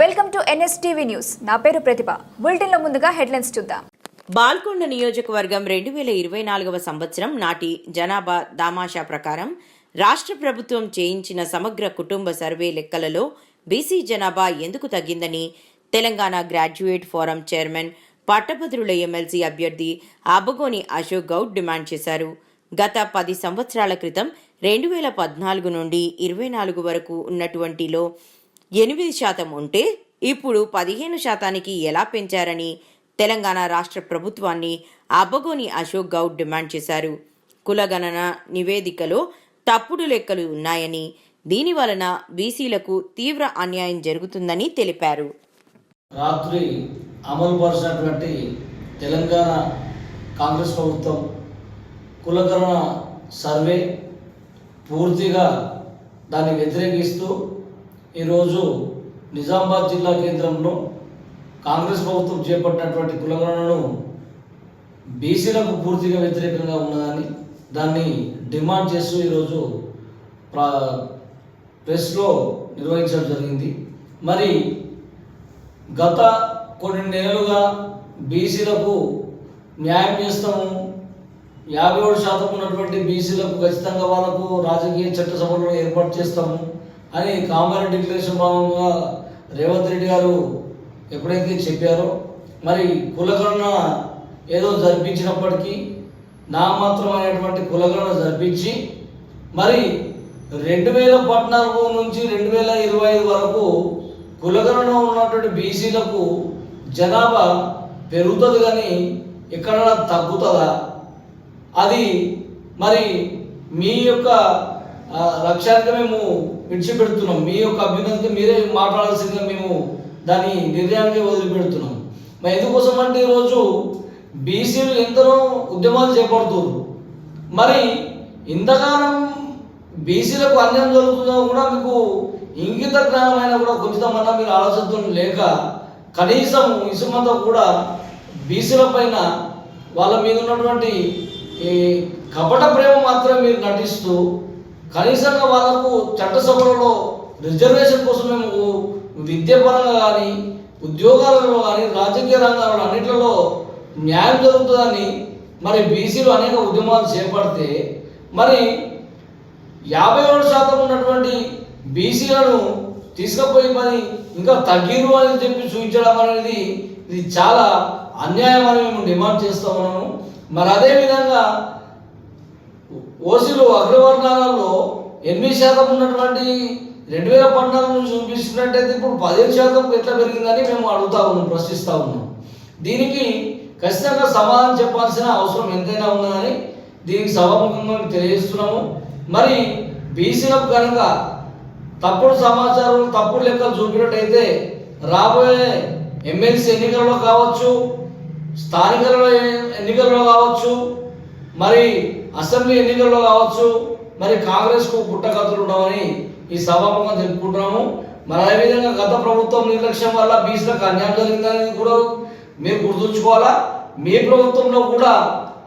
Welcome to NSTV news. నా పేరు ప్రతిభ. బులెటిన్లో ముందుగా హెడ్లైన్స్ చూద్దాం. బాల్కొండ నియోజకవర్గం రెండు వేల ఇరవై నాలుగవ సంవత్సరం నాటి జనాభా దామాషా ప్రకారం రాష్ట్ర ప్రభుత్వం చేయించిన సమగ్ర కుటుంబ సర్వే లెక్కలలో బీసీ జనాభా ఎందుకు తగ్గిందని తెలంగాణ గ్రాడ్యుయేట్ ఫోరం చైర్మన్ పట్టభద్రుల ఎమ్మెల్సీ అభ్యర్థి ఆబగోని అశోక్ గౌడ్ డిమాండ్ చేశారు. గత పది సంవత్సరాల క్రితం రెండు వేల పద్నాలుగు నుండి ఇరవై నాలుగు వరకు ఉన్నటువంటిలో ఎనిమిది శాతం ఉంటే ఇప్పుడు పదిహేను శాతానికి ఎలా పెంచారని తెలంగాణ రాష్ట్ర ప్రభుత్వాన్ని అబ్బగోని అశోక్ గౌడ్ డిమాండ్ చేశారు. కులగణన నివేదికలో తప్పుడు లెక్కలు ఉన్నాయని దీని వలన బీసీలకు తీవ్ర అన్యాయం జరుగుతుందని తెలిపారు. రాత్రి అమలు పరిచినటువంటి తెలంగాణ కాంగ్రెస్ ప్రభుత్వం కులగణన సర్వే పూర్తిగా దాన్ని వ్యతిరేకిస్తూ ఈరోజు నిజామాబాద్ జిల్లా కేంద్రంలో కాంగ్రెస్ ప్రభుత్వం చేపట్టినటువంటి కులగణను బీసీలకు పూర్తిగా వ్యతిరేకంగా ఉన్నదని దాన్ని డిమాండ్ చేస్తూ ఈరోజు ప్రా ప్రెస్లో నిర్వహించడం జరిగింది. మరి గత కొన్ని నెలలుగా బీసీలకు న్యాయం చేస్తాము యాభై ఏడు శాతం ఉన్నటువంటి బీసీలకు ఖచ్చితంగా వాళ్ళకు రాజకీయ చట్టసభలు ఏర్పాటు చేస్తాము అని కామారెడ్డి డిక్లరేషన్ భాగంగా రేవంత్ రెడ్డి గారు ఎప్పుడైతే చెప్పారో మరి కులగణన ఏదో జరిపించినప్పటికీ నామాత్రమైనటువంటి కులగణన జరిపించి మరి రెండు వేల పద్నాలుగు నుంచి రెండు వేల ఇరవై ఐదు వరకు కులగణన ఉన్నటువంటి బీసీలకు జనాభా పెరుగుతుంది కానీ ఎక్కడైనా తగ్గుతుందా? అది మరి మీ యొక్క లక్ష్యానికి మేము విడిచిపెడుతున్నాం. మీ యొక్క అభ్యున్నతికి మీరే మాట్లాడాల్సిందిగా మేము దాని నిర్ణయానికి వదిలిపెడుతున్నాం. మరి ఎందుకోసం అంటే ఈరోజు బీసీలు ఎందరో ఉద్యమాలు చేపడుతున్నారు. మరి ఇంతకాలం బీసీలకు అన్యాయం జరుగుతుందో కూడా మీకు ఇంగిత జ్ఞానమైన కూడా కొంచెమన్నా మీరు ఆలోచనతో లేక కనీసం ఇసుమంతా కూడా బీసీల పైన వాళ్ళ మీద ఉన్నటువంటి ఈ కపట ప్రేమ మాత్రం మీరు నటిస్తూ కనీసంగా వాళ్ళకు చట్టసభలలో రిజర్వేషన్ కోసం మేము విద్యాపరంగా కానీ ఉద్యోగాలలో కానీ రాజకీయ రంగాలలో అన్నింటిలో న్యాయం జరుగుతుందని మరి బీసీలు అనేక ఉద్యమాలు చేపడితే మరి యాభై ఏడు శాతం ఉన్నటువంటి బీసీలను తీసుకుపోయి మరి ఇంకా తగ్గిరు అని చెప్పి చూపించడం అనేది ఇది చాలా అన్యాయం అని మేము డిమాండ్ చేస్తూ ఉన్నాము. మరి అదేవిధంగా ఓసీలు అగ్రవర్ణాలలో ఎనిమిది శాతం ఉన్నటువంటి రెండు వేల పద్నాలుగు నుంచి చూపిస్తున్నట్టయితే ఇప్పుడు పదిహేను శాతం ఎట్లా పెరిగిందని మేము అడుగుతా ఉన్నాం ప్రశ్నిస్తూ ఉన్నాం. దీనికి ఖచ్చితంగా సమాధానం చెప్పాల్సిన అవసరం ఎంతైనా ఉన్నదని దీనికి సభాముఖంగా తెలియజేస్తున్నాము. మరి బీసీలకు కనుక తప్పుడు సమాచారం తప్పుడు లెక్కలు చూపినట్టయితే రాబోయే ఎమ్మెల్సీ ఎన్నికల్లో కావచ్చు స్థానికలలో ఎన్నికల్లో కావచ్చు మరి అసెంబ్లీ ఎన్నికల్లో కావచ్చు మరి కాంగ్రెస్కు పుట్టకథలు ఉండవని ఈ సభాముఖంగా తెలుపుకుంటున్నాము మరి అదేవిధంగా గత ప్రభుత్వం నిర్లక్ష్యం వల్ల బీసీలకు అన్యాయం జరిగిందనేది కూడా మీరు గుర్తుంచుకోవాలా? మీ ప్రభుత్వంలో కూడా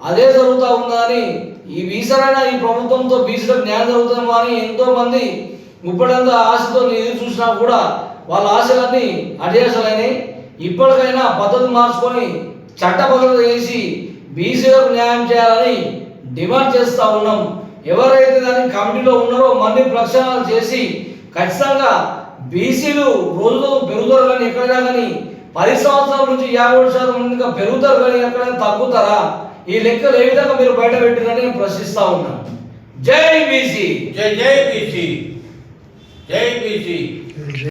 అదే జరుగుతూ ఉందని ఈ బీసరైనా ఈ ప్రభుత్వంతో బీసీలకు న్యాయం జరుగుతుందేమో అని ఎంతో మంది ముప్పడంత ఆశతో ఎదురు చూసినా కూడా వాళ్ళ ఆశలన్నీ అడియాసలైనాయి ఇప్పటికైనా పద్ధతి మార్చుకొని చట్టబద్ధత చేసి బీసీలకు న్యాయం చేయాలని డిమాండ్ చేస్తూ ఉన్నాం. ఎవరైతే దాని కమిటీలో ఉన్నారో మళ్ళీ ప్రక్షాళన చేసి ఖచ్చితంగా బీసీలు రోజులు పెరుగుతారు కానీ ఎక్కడైనా కానీ పది సంవత్సరాల నుంచి యాభై ఏడు శాతం మందిగా పెరుగుతారు కానీ ఎక్కడైనా తగ్గుతారా? ఈ లెక్కలు ఏ విధంగా మీరు బయట పెట్టిరని నేను ప్రశ్నిస్తా ఉన్నాను జై బీసీ. జై జై బీసీ. జై బీసీ.